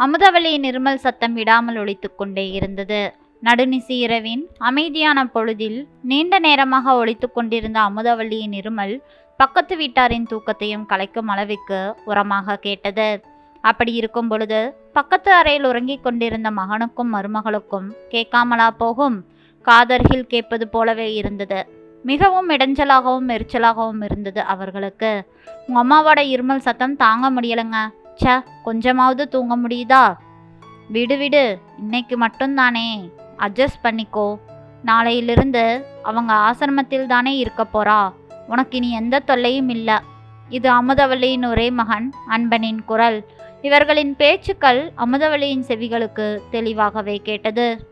அமுதவல்லியின் இருமல் சத்தம் விடாமல் ஒழித்து கொண்டே இருந்தது. நடுநிசி இரவின் அமைதியான பொழுதில் நீண்ட நேரமாக ஒழித்துக் கொண்டிருந்த அமுதவல்லியின் இருமல் பக்கத்து வீட்டாரின் தூக்கத்தையும் கலைக்கும் அளவிற்கு உரமாக கேட்டது. அப்படி இருக்கும் பொழுது பக்கத்து அறையில் உறங்கிக் கொண்டிருந்த மகனுக்கும் மருமகளுக்கும் கேட்காமலா போகும்? காதர்கில் கேட்பது போலவே இருந்தது. மிகவும் இடைஞ்சலாகவும் எரிச்சலாகவும் இருந்தது அவர்களுக்கு. உங்கள் அம்மாவோட இருமல் சத்தம் தாங்க முடியலைங்க. ச்ச கொஞ்சமாவது தூங்க முடியுதா? விடு விடு. இன்னைக்கு மட்டும்தானே. அட்ஜஸ்ட் பண்ணிக்கோ. நாளையிலிருந்து அவங்க ஆசிரமத்தில் தானே இருக்க போறா. உனக்கு இனி எந்த தொல்லையும் இல்லை. இது அமுதவல்லியின் ஒரே மகன் அன்பனின் குரல். இவர்களின் பேச்சுக்கள் அமுதவல்லியின் செவிகளுக்கு தெளிவாகவே கேட்டது.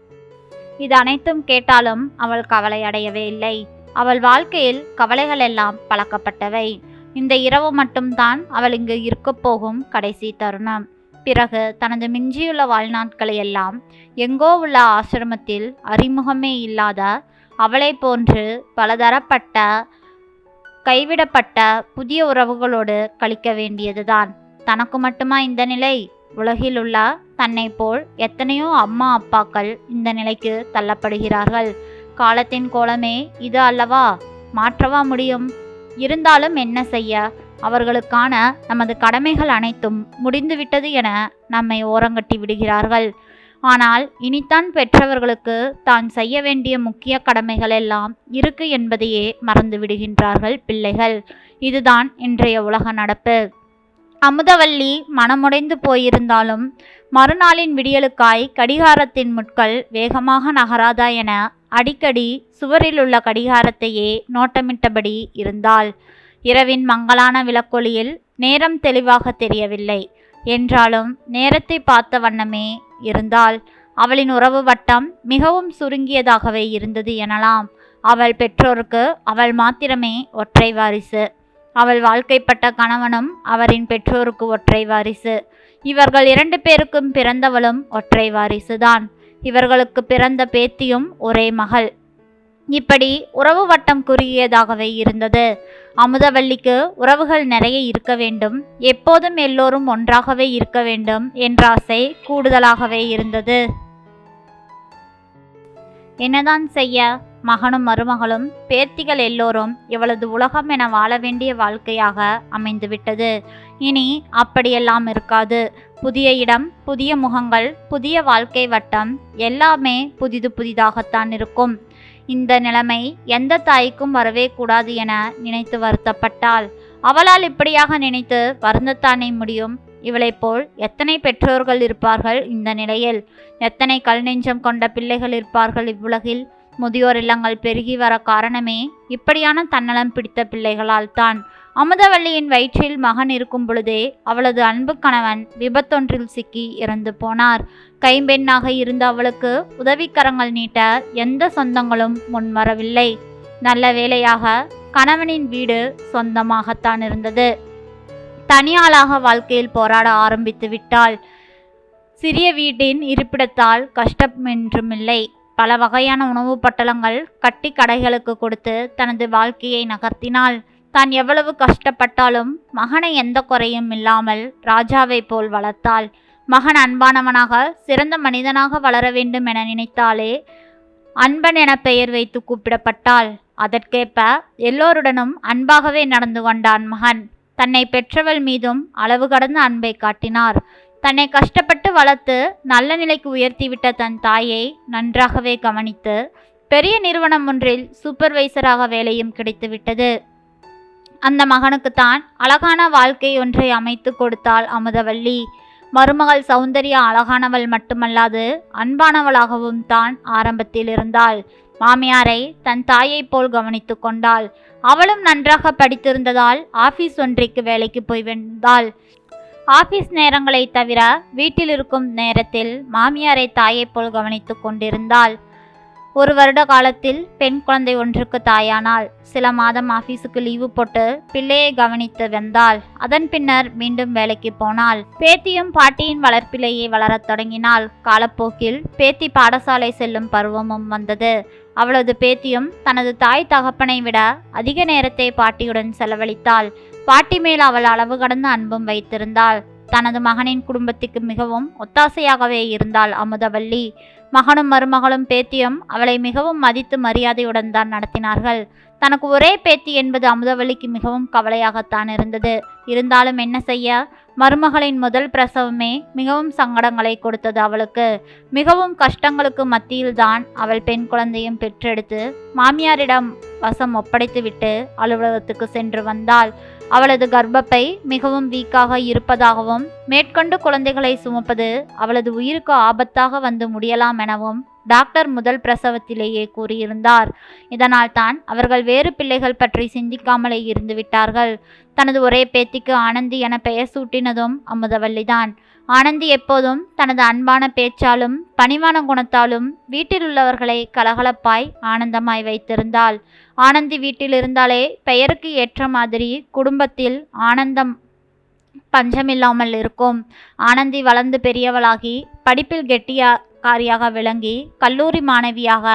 இது அனைத்தும் கேட்டாலும் அவள் கவலை அடையவே இல்லை. அவள் வாழ்க்கையில் கவலைகள் எல்லாம் பழக்கப்பட்டவை. இந்த இரவு மட்டும்தான் அவள் இங்கு இருக்கப் போகும் கடைசி தருணம். பிறகு தனது மிஞ்சியுள்ள வாழ்நாட்களை எல்லாம் எங்கோ உள்ள ஆசிரமத்தில் அறிமுகமே இல்லாத அவளை போன்று பலதரப்பட்ட கைவிடப்பட்ட புதிய உறவுகளோடு கழிக்க வேண்டியதுதான். தனக்கு மட்டுமா இந்த நிலை? உலகில் உள்ள தன்னை போல் எத்தனையோ அம்மா அப்பாக்கள் இந்த நிலைக்கு தள்ளப்படுகிறார்கள். காலத்தின் கோலமே இது அல்லவா? மாற்றவா முடியும்? இருந்தாலும் என்ன செய்ய? அவர்களுக்கான நமது கடமைகள் அனைத்தும் முடிந்துவிட்டது என நம்மை ஓரங்கட்டி விடுகிறார்கள். ஆனால் இனித்தான் பெற்றவர்களுக்கு தான் செய்ய வேண்டிய முக்கிய கடமைகள் எல்லாம் இருக்கு என்பதையே மறந்து விடுகின்றார்கள் பிள்ளைகள். இதுதான் இன்றைய உலக நடப்பு. அமுதவல்லி மனமுடைந்து போயிருந்தாலும் மறுநாளின் விடியலுக்காய் கடிகாரத்தின் முட்கள் வேகமாக நகராதா என அடிக்கடி சுவரில் உள்ள கடிகாரத்தையே நோட்டமிட்டபடி இருந்தாள். இரவின் மங்கலான விளக்கொளியில் நேரம் தெளிவாக தெரியவில்லை. என்றாலும் நேரத்தை பார்த்த வண்ணமே இருந்தால் அவளின் உறவு வட்டம் மிகவும் சுருங்கியதாகவே இருந்தது எனலாம். அவள் பெற்றோருக்கு அவள் மாத்திரமே ஒற்றை வாரிசு. அவள் வாழ்க்கைப்பட்ட கணவனும் அவரின் பெற்றோருக்கு ஒற்றை வாரிசு. இவர்கள் இரண்டு பேருக்கும் பிறந்தவளும் ஒற்றை வாரிசுதான். இவர்களுக்கு பிறந்த பேத்தியும் ஒரே மகள். இப்படி உறவு வட்டம் குறுகியதாகவே இருந்தது. அமுதவல்லிக்கு உறவுகள் நிறைய இருக்க வேண்டும். எப்போதும் எல்லோரும் ஒன்றாகவே இருக்க வேண்டும் என்ற ஆசை கூடுதலாகவே இருந்தது. என்னதான் செய்ய மகனும் மருமகளும் பேத்திகள் எல்லோரும் இவளது உலகம் என வாழ வேண்டிய வாழ்க்கையாக அமைந்துவிட்டது. இனி அப்படியெல்லாம் இருக்காது. புதிய இடம் புதிய முகங்கள் புதிய வாழ்க்கை வட்டம் எல்லாமே புதிது புதிதாகத்தான் இருக்கும். இந்த நிலைமை எந்த தாய்க்கும் வரவே கூடாது என நினைத்து வருத்தப்பட்டாள். அவளால் இப்படியாக நினைத்து வருந்தத்தானே முடியும்? இவளைப் போல் எத்தனை பெற்றோர்கள் இருப்பார்கள் இந்த நிலையில்? எத்தனை கல் நெஞ்சம் கொண்ட பிள்ளைகள் இருப்பார்கள் இவ்வுலகில்? முதியோர் இல்லங்கள் பெருகி வர காரணமே இப்படியான தன்னலம் பிடித்த பிள்ளைகளால் தான். அமுதவல்லியின் வயிற்றில் மகன் இருக்கும் பொழுதே அவளது அன்பு கணவன் விபத்தொன்றில் சிக்கி இறந்து போனார். கைம்பெண்ணாக இருந்த அவளுக்கு உதவிக்கரங்கள் நீட்ட எந்த சொந்தங்களும் முன்வரவில்லை. நல்ல வேளையாக கணவனின் வீடு சொந்தமாகத்தான் இருந்தது. தனியாளாக வாழ்க்கையில் போராட ஆரம்பித்து விட்டாள். சிறிய வீட்டின் இருப்பிடத்தால் கஷ்டம் என்றுமில்லை பல வகையான உணவுப் பட்டலங்கள் கட்டி கடைகளுக்கு கொடுத்து தனது வாழ்க்கையை நகர்த்தினாள். தான் எவ்வளவு கஷ்டப்பட்டாலும் மகனை எந்த குறையும் இல்லாமல் ராஜாவைப் போல் வளர்த்தாள். மகன் அன்பானவனாக சிறந்த மனிதனாக வளர வேண்டும் என நினைத்தாலே அன்பன் என பெயர் வைத்து கூப்பிடப்பட்டாள். அதற்கேற்ப எல்லோருடனும் அன்பாகவே நடந்து கொண்டான் மகன். தன்னை பெற்றவள் மீதும் அளவு கடந்த அன்பை காட்டினார். தன்னை கஷ்டப்பட்டு வளர்த்து நல்ல நிலைக்கு உயர்த்திவிட்ட தன் தாயை நன்றாகவே கவனித்து பெரிய நிறுவனம் ஒன்றில் சூப்பர்வைசராக வேலையும் கிடைத்துவிட்டது. அந்த மகனுக்குத்தான் அழகான வாழ்க்கை ஒன்றை அமைத்து கொடுத்தாள் அமுதவல்லி. மருமகள் சௌந்தர்யா அழகானவள் மட்டுமல்லாது அன்பானவளாகவும் தான் ஆரம்பத்தில் இருந்தாள். மாமியாரை தன் தாயைப் போல் கவனித்து கொண்டாள். அவளும் நன்றாக படித்திருந்ததால் ஆபீஸ் ஒன்றைக்கு வேலைக்கு போய் வந்தாள். ஆபீஸ் நேரங்களை தவிர வீட்டில் இருக்கும் நேரத்தில் மாமியாரை தாயைப் போல் கவனித்து கொண்டிருந்தாள். ஒரு வருட காலத்தில் பெண் குழந்தை ஒன்றுக்கு தாயானாள் சில மாதம் ஆபீஸுக்கு லீவு போட்டு பிள்ளையை கவனித்து வந்தாள். அதன் பின்னர் மீண்டும் வேலைக்கு போனாள். பேத்தியும் பாட்டியின் வளர்ப்பிலேயே வளரத் தொடங்கினாள். காலப்போக்கில் பேத்தி பாடசாலை செல்லும் பருவமும் வந்தது. அவளது பேத்தியும் தனது தாய் தகப்பனை விட அதிக நேரத்தை பாட்டியுடன் செலவழித்தாள். பாட்டி மேல் அவள் அளவு கடந்த அன்பும் வைத்திருந்தாள். தனது மகனின் குடும்பத்துக்கு மிகவும் ஒத்தாசையாகவே இருந்தாள் அமுதவல்லி. மகனும் மருமகளும் பேத்தியும் அவளை மிகவும் மதித்து மரியாதையுடன் தான் நடத்தினார்கள். தனக்கு ஒரே பேத்தி என்பது அமுதவல்லிக்கு மிகவும் கவலையாகத்தான் இருந்தது. இருந்தாலும் என்ன செய்ய? மருமகளின் முதல் பிரசவமே மிகவும் சங்கடங்களை கொடுத்தது அவளுக்கு. மிகவும் கஷ்டங்களுக்கு மத்தியில்தான் அவள் பெண் குழந்தையும் பெற்றெடுத்து மாமியாரிடம் வசம் ஒப்படைத்துவிட்டு அலுவலகத்துக்கு சென்று வந்தாள். அவளது கர்ப்பப்பை மிகவும் வீக்காக இருப்பதாகவும் மேற்கொண்டு குழந்தைகளை சுமப்பது அவளது உயிருக்கு ஆபத்தாக வந்து முடியலாம் எனவும் டாக்டர் முதல் பிரசவத்திலேயே கூறியிருந்தார். இதனால் தான் அவர்கள் வேறு பிள்ளைகள் பற்றி சிந்திக்காமலே இருந்து விட்டார்கள். தனது ஒரே பேத்திக்கு ஆனந்தி என பெயர் சூட்டினதும் அமுதவல்லிதான். ஆனந்தி எப்போதும் தனது அன்பான பேச்சாலும் பணிவான குணத்தாலும் வீட்டில் உள்ளவர்களை கலகலப்பாய் ஆனந்தமாய் வைத்திருந்தாள். ஆனந்தி வீட்டில் இருந்தாலே பெயருக்கு ஏற்ற மாதிரி குடும்பத்தில் ஆனந்தம் பஞ்சமில்லாமல் இருக்கும். ஆனந்தி வளர்ந்து பெரியவளாகி படிப்பில் கெட்டியா கெட்டியக்காரியாக விளங்கி கல்லூரி மாணவியாக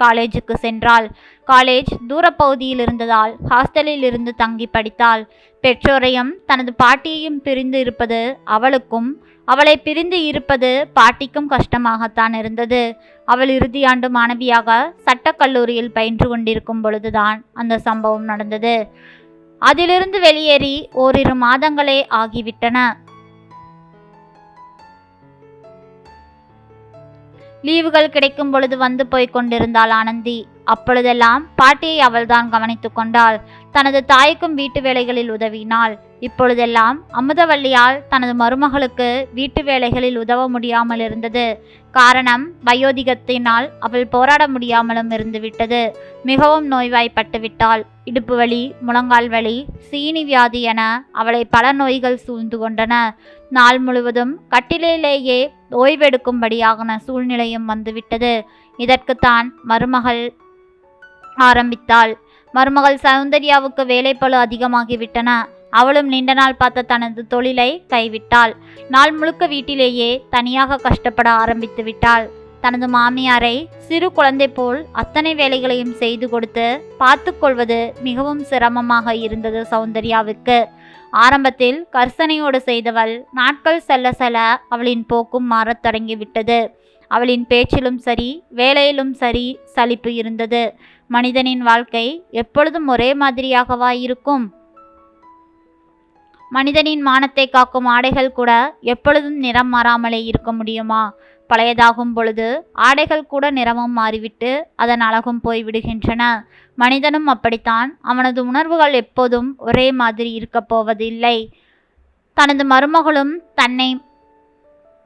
காலேஜுக்கு சென்றாள். காலேஜ் தூரப்பகுதியில் இருந்ததால் ஹாஸ்டலில் இருந்து தங்கி படித்தாள். பெற்றோரையும் தனது பாட்டியையும் பிரிந்து இருப்பது அவளுக்கும் அவளை பிரிந்து இருப்பது பாட்டிக்கும் கஷ்டமாகத்தான் இருந்தது. அவள் இறுதியாண்டு மாணவியாக சட்டக்கல்லூரியில் பயின்று கொண்டிருக்கும் பொழுதுதான் அந்த சம்பவம் நடந்தது. அதிலிருந்து வெளியேறி ஓரிரு மாதங்களே ஆகிவிட்டன. லீவுகள் கிடைக்கும் பொழுது வந்து போய் கொண்டிருந்தாள் ஆனந்தி. அப்பொழுதெல்லாம் பாட்டியை அவள்தான் கவனித்து கொண்டாள். தனது தாய்க்கும் வீட்டு வேலைகளில் உதவினாள். இப்பொழுதெல்லாம் அமுதவல்லியால் தனது மருமகளுக்கு வீட்டு வேலைகளில் உதவ முடியாமல் இருந்தது. காரணம் வயோதிகத்தினால் அவள் போராட முடியாமலும் இருந்துவிட்டது. மிகவும் நோய்வாய்ப்பட்டு விட்டாள். இடுப்பு வலி முழங்கால் வலி சீனி வியாதி என அவளை பல நோய்கள் சூழ்ந்து கொண்டன. நாள் முழுவதும் கட்டிலேயே ஓய்வெடுக்கும்படியான சூழ்நிலையும் வந்துவிட்டது. இதற்குத்தான் மருமகள் ஆரம்பித்தாள். மருமகள் சௌந்தர்யாவுக்கு வேலைப்பழு அதிகமாகிவிட்டன. அவளும் நீண்ட நாள் பார்த்த தனது தொழிலை கைவிட்டாள். நாள் முழுக்க வீட்டிலேயே தனியாக கஷ்டப்பட ஆரம்பித்து விட்டாள். தனது மாமியாரை சிறு குழந்தை போல் அத்தனை வேலைகளையும் செய்து கொடுத்து பார்த்து கொள்வது மிகவும் சிரமமாக இருந்தது சௌந்தர்யாவுக்கு. ஆரம்பத்தில் கர்சனையோடு செய்தவள் நாட்கள் செல்ல செல்ல அவளின் போக்கும் மாறத் தொடங்கிவிட்டது அவளின் பேச்சிலும் சரி வேலையிலும் சரி சலிப்பு இருந்தது. மனிதனின் வாழ்க்கை எப்பொழுதும் ஒரே மாதிரியாகவா இருக்கும்? மனிதனின் மானத்தை காக்கும் ஆடைகள் கூட எப்பொழுதும் நிறம் மாறாமலே இருக்க முடியுமா? பழையதாகும் பொழுது ஆடைகள் கூட நிறமும் மாறிவிட்டு அதன் அழகும் போய்விடுகின்றன. மனிதனும் அப்படித்தான். அவனது உணர்வுகள் எப்போதும் ஒரே மாதிரி இருக்கப் போவதில்லை. தனது மருமகளும் தன்னை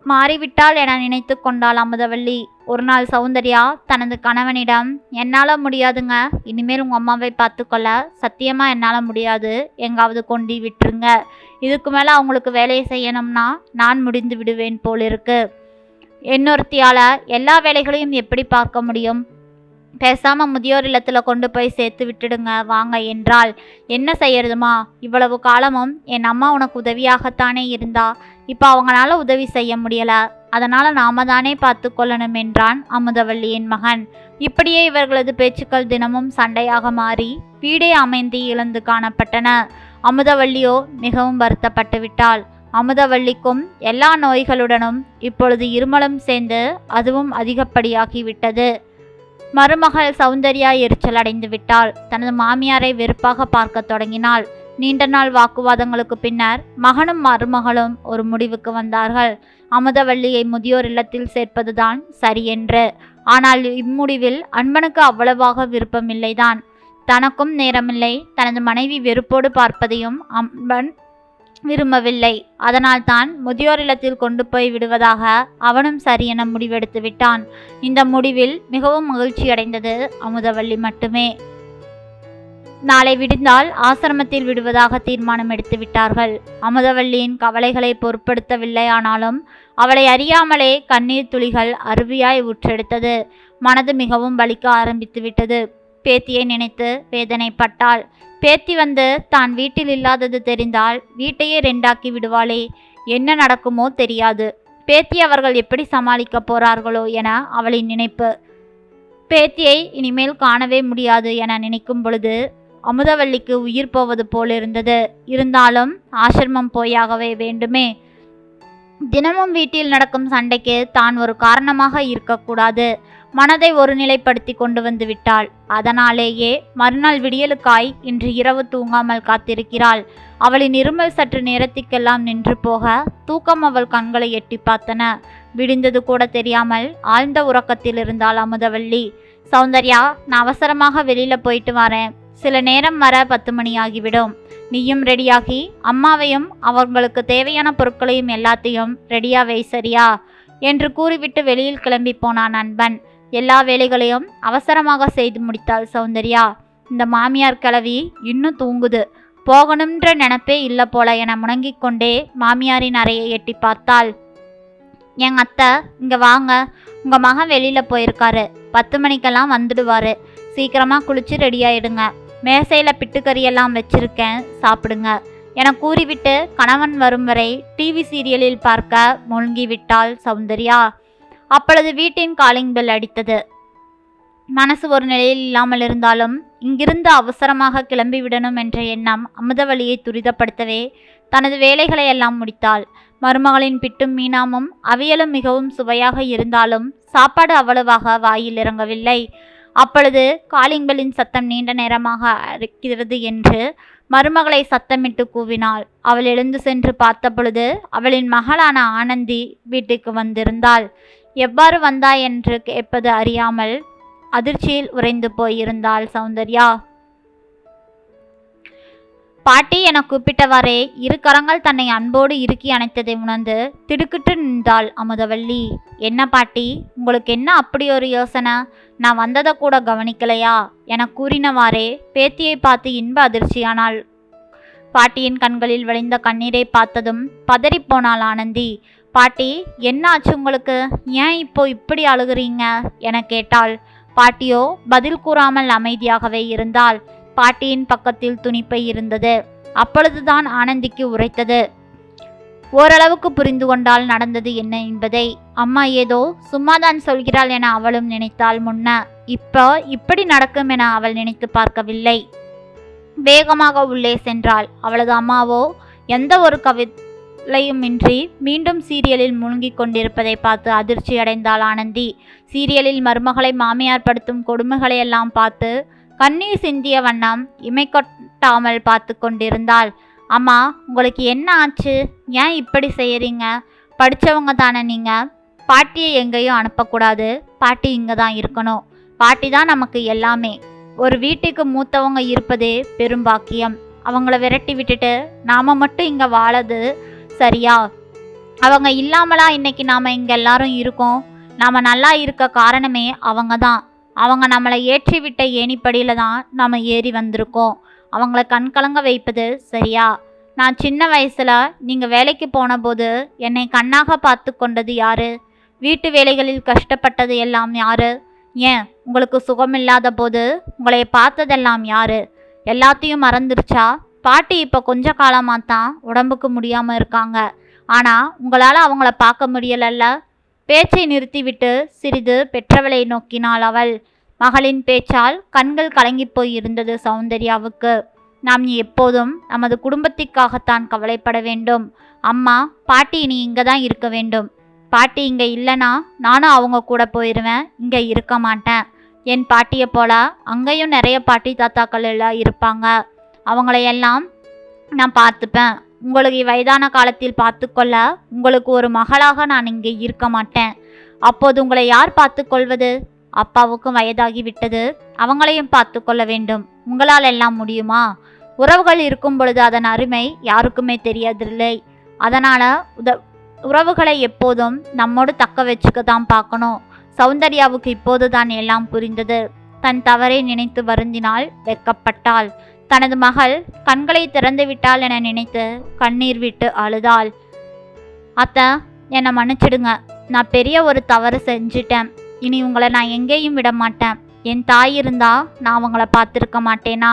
மாறிவிட்டாள் என நினைத்து கொண்டாள் அமுதவள்ளி. ஒரு நாள் சௌந்தர்யா தனது கணவனிடம் என்னால் முடியாதுங்க. இனிமேல் உங்கள் அம்மாவை பார்த்துக்கொள்ள சத்தியமாக என்னால் முடியாது. எங்காவது கொண்டு விட்டுருங்க. இதுக்கு மேலே அவங்களுக்கு வேலையை செய்யணும்னா நான் முடிந்து விடுவேன் போல் இருக்கு இன்னொருத்தியால் எல்லா வேலைகளையும் எப்படி பார்க்க முடியும்? பேசாமல் முதியோர் இல்லத்தில் கொண்டு போய் சேர்த்து விட்டுடுங்க வாங்க என்றால் என்ன செய்யறதுமா? இவ்வளவு காலமும் என் அம்மா உனக்கு உதவியாகத்தானே இருந்தா. இப்போ அவங்களால உதவி செய்ய முடியல. அதனால நாம தானே பார்த்து கொள்ளணும் என்றான் அமுதவல்லியின் மகன். இப்படியே இவர்களது பேச்சுக்கள் தினமும் சண்டையாக மாறி வீடே அமைந்து இழந்து காணப்பட்டன. அமுதவல்லியோ மிகவும் வருத்தப்பட்டு விட்டாள். அமுதவல்லிக்கும் எல்லா நோய்களுடனும் இப்பொழுது இருமலும் சேர்ந்து அதுவும் அதிகப்படியாகிவிட்டது மருமகள் சௌந்தர்யா எரிச்சல் அடைந்து விட்டாள் தனது மாமியாரை வெறுப்பாக பார்க்க தொடங்கினாள். நீண்ட நாள் வாக்குவாதங்களுக்கு பின்னர் மகனும் மருமகளும் ஒரு முடிவுக்கு வந்தார்கள். அமுதவல்லியை முதியோர் இல்லத்தில் சேர்ப்பதுதான் சரியென்று ஆனால் இம்முடிவில் அன்பனுக்கு அவ்வளவாக விருப்பமில்லைதான் தனக்கும் நேரமில்லை. தனது மனைவி வெறுப்போடு பார்ப்பதையும் அன்பன் விரும்பவில்லை. அதனால் தான் முதியோர் இல்லத்தில் கொண்டு போய் விடுவதாக அவனும் சரியென முடிவெடுத்து விட்டான். இந்த முடிவில் மிகவும் மகிழ்ச்சியடைந்தது அமுதவள்ளி மட்டுமே. நாளை விடுந்தால் ஆசிரமத்தில் விடுவதாக தீர்மானம் எடுத்து விட்டார்கள். அமுதவல்லியின் கவலைகளை பொருட்படுத்தவில்லை ஆனாலும் அவளை அறியாமலே கண்ணீர் துளிகள் அருவியாய் ஊற்றெடுத்தது. மனது மிகவும் வலிக்க ஆரம்பித்து விட்டது. பேத்தியை நினைத்து வேதனைப்பட்டாள். பேத்தி வந்து தான் வீட்டில் இல்லாதது தெரிந்தால் வீட்டையே ரெண்டாக்கி விடுவாளே. என்ன நடக்குமோ தெரியாது. பேத்தி அவர்கள் எப்படி சமாளிக்கப் போறார்களோ என அவளின் நினைப்பு. பேத்தியை இனிமேல் காணவே முடியாது என நினைக்கும் பொழுது அமுதவல்லிக்கு உயிர் போவது போலிருந்தது இருந்தாலும் ஆசிரமம் போயாகவே வேண்டுமே. தினமும் வீட்டில் நடக்கும் சண்டைக்கு தான் ஒரு காரணமாக இருக்கக்கூடாது. மனதை ஒருநிலைப்படுத்தி கொண்டு வந்து விட்டாள். அதனாலேயே மறுநாள் விடியலுக்காய் இன்று இரவு தூங்காமல் காத்திருக்கிறாள். அவளின் இருமல் சற்று நேரத்துக்கெல்லாம் நின்று போக தூக்கம் அவள் கண்களை எட்டி பார்த்தன. விடிந்தது கூட தெரியாமல் ஆழ்ந்த உறக்கத்தில் இருந்தாள் அமுதவள்ளி. சௌந்தர்யா நான் அவசரமாக வெளியில போயிட்டு வரேன். சில நேரம் வர பத்து மணி ஆகிவிடும். நீயும் ரெடியாகி அம்மாவையும் அவங்களுக்கு தேவையான பொருட்களையும் எல்லாத்தையும் ரெடியா வை சரியா என்று கூறிவிட்டு வெளியில் கிளம்பி போனான் நண்பன் எல்லா வேலைகளையும் அவசரமாக செய்து முடித்தாள் சௌந்தர்யா. இந்த மாமியார் கிளவி இன்னும் தூங்குது. போகணுன்ற நினப்பே இல்லை போல என முணங்கிக் கொண்டே மாமியாரின் அறையை எட்டி பார்த்தாள். எங்க அத்தை இங்கே வாங்க. உங்கள் மகன் வெளியில் போயிருக்காரு. பத்து மணிக்கெல்லாம் வந்துடுவாரு. சீக்கிரமாக குளிச்சு ரெடியாயிடுங்க மேசையில் பிட்டுக்கறியெல்லாம் வச்சிருக்கேன். சாப்பிடுங்க. என கூறிவிட்டு கணவன் வரும் வரை டிவி சீரியலில் பார்க்க மூழ்கி விட்டாள் சௌந்தர்யா. அப்பொழுது வீட்டின் காலிங் பெல் அடித்தது. மனசு ஒரு நிலையில் இல்லாமல் இருந்தாலும் இங்கிருந்து அவசரமாக கிளம்பிவிடணும் என்ற எண்ணம் அமுதவழியை துரிதப்படுத்தவே தனது வேலைகளை எல்லாம் முடித்தாள். மருமகளின் பிட்டும் மீனாமும் அவியலும் மிகவும் சுவையாக இருந்தாலும் சாப்பாடு அவ்வளவாக வாயில் இறங்கவில்லை. அப்பொழுது காலிங்கலின் சத்தம் நீண்ட நேரமாக அரைக்கிறது என்று மருமகளை சத்தமிட்டு கூவினாள். அவள் எழுந்து சென்று பார்த்தபொழுது அவளின் மகளான ஆனந்தி வீட்டுக்கு வந்திருந்தாள். எவ்வாறு வந்தாய் என்று கேட்பது அறியாமல் அதிர்ச்சியில் உறைந்து போயிருந்தாள் சௌந்தர்யா. பாட்டி என கூப்பிட்டவாறே இரு கரங்கள் தன்னை அன்போடு இறுக்கி அணைத்ததை உணர்ந்து திடுக்கிட்டு நின்றாள் அமுதவல்லி. என்ன பாட்டி உங்களுக்கு என்ன அப்படி ஒரு யோசனை? நான் வந்ததை கூட கவனிக்கலையா? என கூறினவாறே பேத்தியை பார்த்து இன்ப அதிர்ச்சியானாள். பாட்டியின் கண்களில் விளைந்த கண்ணீரை பார்த்ததும் பதறிப்போனாள் ஆனந்தி. பாட்டி என்னாச்சு உங்களுக்கு? ஏன் இப்போ இப்படி அழுகுறீங்க? என கேட்டாள். பாட்டியோ பதில் கூறாமல் அமைதியாகவே இருந்தால் பாட்டியின் பக்கத்தில் துணிப்பை இருந்தது. அப்பொழுதுதான் ஆனந்திக்கு உரைத்தது. ஓரளவுக்கு புரிந்து கொண்டால் நடந்தது என்ன என்பதை. அம்மா ஏதோ சும்மாதான் சொல்கிறாள் என அவளும் நினைத்தாள் முன்ன. இப்போ இப்படி நடக்கும் என அவள் நினைத்து பார்க்கவில்லை. வேகமாக உள்ளே சென்றாள். அவளது அம்மாவோ எந்த ஒரு கவலையுமின்றி மீண்டும் சீரியலில் முழுங்கிக் கொண்டிருப்பதை பார்த்து அதிர்ச்சி அடைந்தாள் ஆனந்தி. சீரியலில் மருமகளை மாமியார் படுத்தும் கொடுமைகளையெல்லாம் பார்த்து கண்ணீர் சிந்திய வண்ணம் இமை கொட்டாமல் பார்த்து கொண்டிருந்தாள். அம்மா உங்களுக்கு என்ன ஆச்சு? ஏன் இப்படி செய்கிறீங்க படித்தவங்க தானே நீங்கள் பாட்டியை எங்கேயும் அனுப்பக்கூடாது. பாட்டி இங்கே தான் இருக்கணும். பாட்டி தான் நமக்கு எல்லாமே. ஒரு வீட்டுக்கு மூத்தவங்க இருப்பதே பெரும் பாக்கியம். அவங்கள விரட்டி விட்டுட்டு நாம மட்டும் இங்கே வாழது சரியா? அவங்க இல்லாமலா இன்னைக்கு நாம் இங்கே எல்லாரும் இருக்கோம். நாம் நல்லா இருக்க காரணமே அவங்க தான். அவங்க நம்மளை ஏற்றி விட்ட ஏணிப்படியில் தான் நாம் ஏறி வந்திருக்கோம். அவங்கள கண்கலங்க வைப்பது சரியா? நான் சின்ன வயசில் நீங்கள் வேலைக்கு போனபோது என்னை கண்ணாக பார்த்து கொண்டது யார்? வீட்டு வேலைகளில் கஷ்டப்பட்டது எல்லாம் யார்? ஏன்? உங்களுக்கு சுகமில்லாத போது உங்களை பார்த்ததெல்லாம் யார்? எல்லாத்தையும் மறந்துருச்சா? பாட்டி இப்போ கொஞ்ச காலமாக தான் உடம்புக்கு முடியாமல் இருக்காங்க. ஆனால் உங்களால் அவங்கள பார்க்க முடியலல்ல. பேச்சை நிறுத்திவிட்டு சிறிது பெற்றவளை நோக்கினாள் அவள். மகளின் பேச்சால் கண்கள் கலங்கி போய் இருந்தது சௌந்தர்யாவுக்கு. நாம் எப்போதும் நமது குடும்பத்திற்காகத்தான் கவலைப்பட வேண்டும். அம்மா பாட்டி நீ இங்கே தான் இருக்க வேண்டும். பாட்டி இங்கே இல்லைனா நானும் அவங்க கூட போயிடுவேன் இங்கே இருக்க மாட்டேன். என் பாட்டியை போல அங்கேயும் நிறைய பாட்டி தாத்தாக்கள் எல்லாம் இருப்பாங்க. அவங்களையெல்லாம் நான் பார்த்துப்பேன். உங்களுக்கு வயதான காலத்தில் பார்த்துக்கொள்ள உங்களுக்கு ஒரு மகளாக நான் இங்கே இருக்க மாட்டேன். அப்போது உங்களை யார் பார்த்துக்கொள்வது அப்பாவுக்கும் வயதாகி விட்டது. அவங்களையும் பார்த்து கொள்ள வேண்டும். உங்களால் எல்லாம் முடியுமா? உறவுகள் இருக்கும் பொழுது அதன் அருமை யாருக்குமே தெரியதில்லை. அதனால் உத உறவுகளை எப்போதும் நம்மோடு தக்க வச்சுக்க தான் பார்க்கணும். சௌந்தர்யாவுக்கு இப்போது தான் எல்லாம் புரிந்தது. தன் தவறை நினைத்து வருந்தினால் வெக்கப்பட்டாள் தனது மகள் கண்களை திறந்து விட்டாள் என நினைத்து கண்ணீர் விட்டு அழுதாள். அத்தை என்னை மன்னிச்சிடுங்க. நான் பெரிய ஒரு தவறு செஞ்சிட்டேன். இனி உங்களை நான் எங்கேயும் விட மாட்டேன். என் தாய் இருந்தா நான் உங்களை பார்த்துருக்க மாட்டேனா?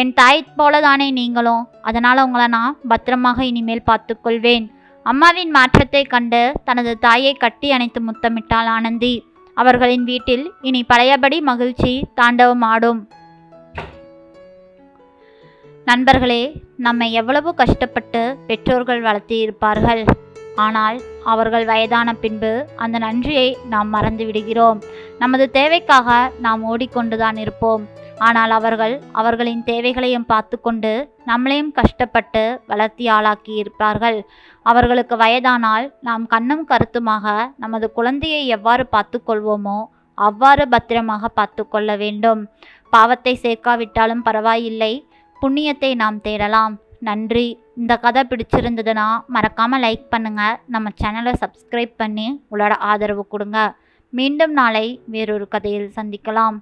என் தாய் போல தானே நீங்களும். அதனால் உங்களை நான் பத்திரமாக இனிமேல் பார்த்துக்கொள்வேன். அம்மாவின் மாற்றத்தை கண்டு தனது தாயை கட்டி அணைத்து முத்தமிட்டாள் ஆனந்தி. அவர்களின் வீட்டில் இனி பழையபடி மகிழ்ச்சி தாண்டவம் ஆடும். நண்பர்களே நம்மை எவ்வளவு கஷ்டப்பட்டு பெற்றோர்கள் வளர்த்தி இருப்பார்கள் ஆனால் அவர்கள் வயதான பின்பு அந்த நன்றியை நாம் மறந்து விடுகிறோம். நமது தேவைக்காக நாம் ஓடிக்கொண்டுதான் இருப்போம். ஆனால் அவர்கள் அவர்களின் தேவைகளையும் பார்த்து கொண்டு நம்மளையும் கஷ்டப்பட்டு வளர்த்தி ஆளாக்கி இருப்பார்கள் அவர்களுக்கு வயதானால் நாம் கண்ணும் கருத்துமாக நமது குழந்தையை எவ்வாறு பார்த்து கொள்வோமோ அவ்வாறு பத்திரமாக பார்த்து கொள்ள வேண்டும். பாவத்தை சேர்க்காவிட்டாலும் பரவாயில்லை. புண்ணியத்தை நாம் தேடலாம். நன்றி. இந்த கதை பிடிச்சிருந்ததுன்னா மறக்காமல் லைக் பண்ணுங்கள் நம்ம சேனலை சப்ஸ்கிரைப் பண்ணி உங்களோட ஆதரவு கொடுங்க. மீண்டும் நாளை வேறொரு கதையில் சந்திக்கலாம்.